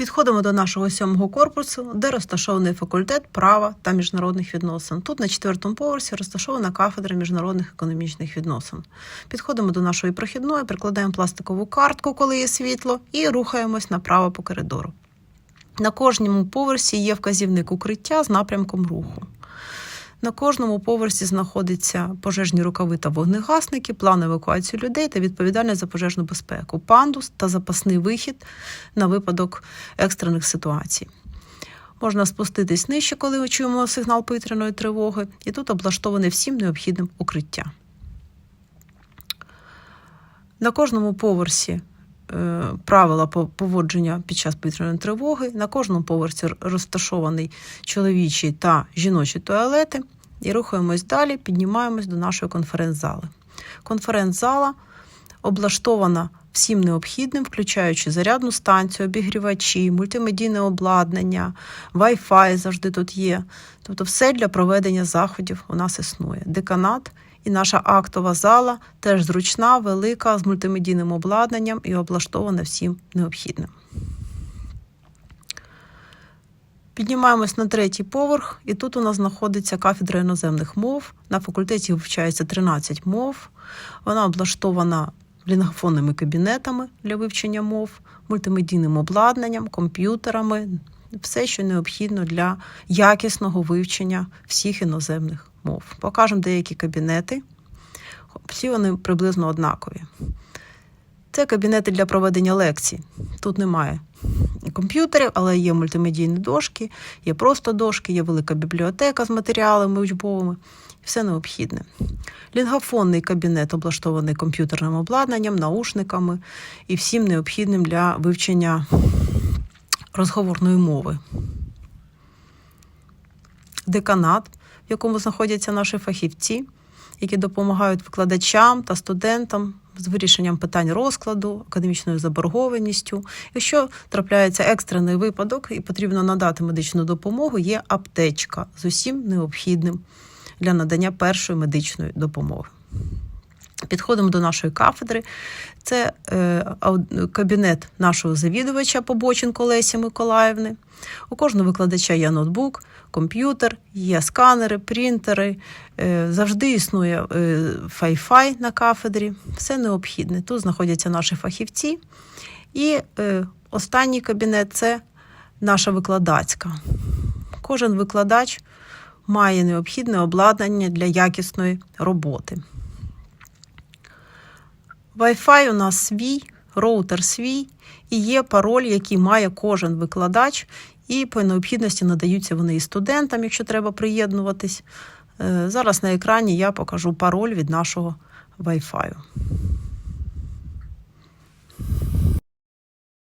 Підходимо до нашого сьомого корпусу, де розташований факультет права та міжнародних відносин. Тут на четвертому поверсі розташована кафедра міжнародних економічних відносин. Підходимо до нашої прохідної, прикладаємо пластикову картку, коли є світло, і рухаємось направо по коридору. На кожному поверсі є вказівник укриття з напрямком руху. На кожному поверсі знаходяться пожежні рукави та вогнегасники, план евакуації людей та відповідальність за пожежну безпеку, пандус та запасний вихід на випадок екстрених ситуацій. Можна спуститись нижче, коли чуємо сигнал повітряної тривоги, і тут облаштоване всім необхідним укриття. На кожному поверсі правила по- поводження під час повітряної тривоги. На кожному поверсі розташований чоловічий та жіночі туалети. І рухаємось далі, піднімаємось до нашої конференц-зали. Конференц-зала облаштована всім необхідним, включаючи зарядну станцію, обігрівачі, мультимедійне обладнання, Wi-Fi завжди тут є. Тобто, все для проведення заходів у нас існує. Деканат і наша актова зала теж зручна, велика, з мультимедійним обладнанням і облаштована всім необхідним. Піднімаємось на третій поверх, і тут у нас знаходиться кафедра іноземних мов. На факультеті вивчається 13 мов. Вона облаштована лінгофонними кабінетами для вивчення мов, мультимедійним обладнанням, комп'ютерами, все, що необхідно для якісного вивчення всіх іноземних мов. Покажемо деякі кабінети. Всі вони приблизно однакові. Це кабінети для проведення лекцій. Тут немає комп'ютерів, але є мультимедійні дошки, є просто дошки, є велика бібліотека з матеріалами учбовими. Все необхідне. Лінгофонний кабінет облаштований комп'ютерним обладнанням, наушниками і всім необхідним для вивчення розговорної мови. Деканат, в якому знаходяться наші фахівці, які допомагають викладачам та студентам з вирішенням питань розкладу, академічною заборгованістю. Якщо трапляється екстрений випадок і потрібно надати медичну допомогу, є аптечка з усім необхідним для надання першої медичної допомоги. Підходимо до нашої кафедри. Це е, кабінет нашого завідувача Побоченко Лесі Миколаївни. У кожного викладача є ноутбук, комп'ютер, є сканери, принтери. Е, завжди існує е, Wi-Fi на кафедрі. Все необхідне. Тут знаходяться наші фахівці. І е, останній кабінет це наша викладацька. Кожен викладач має необхідне обладнання для якісної роботи. Wi-Fi у нас свій, роутер свій, і є пароль, який має кожен викладач, і по необхідності надаються вони і студентам, якщо треба приєднуватись. Е, зараз на екрані я покажу пароль від нашого Wi-Fi.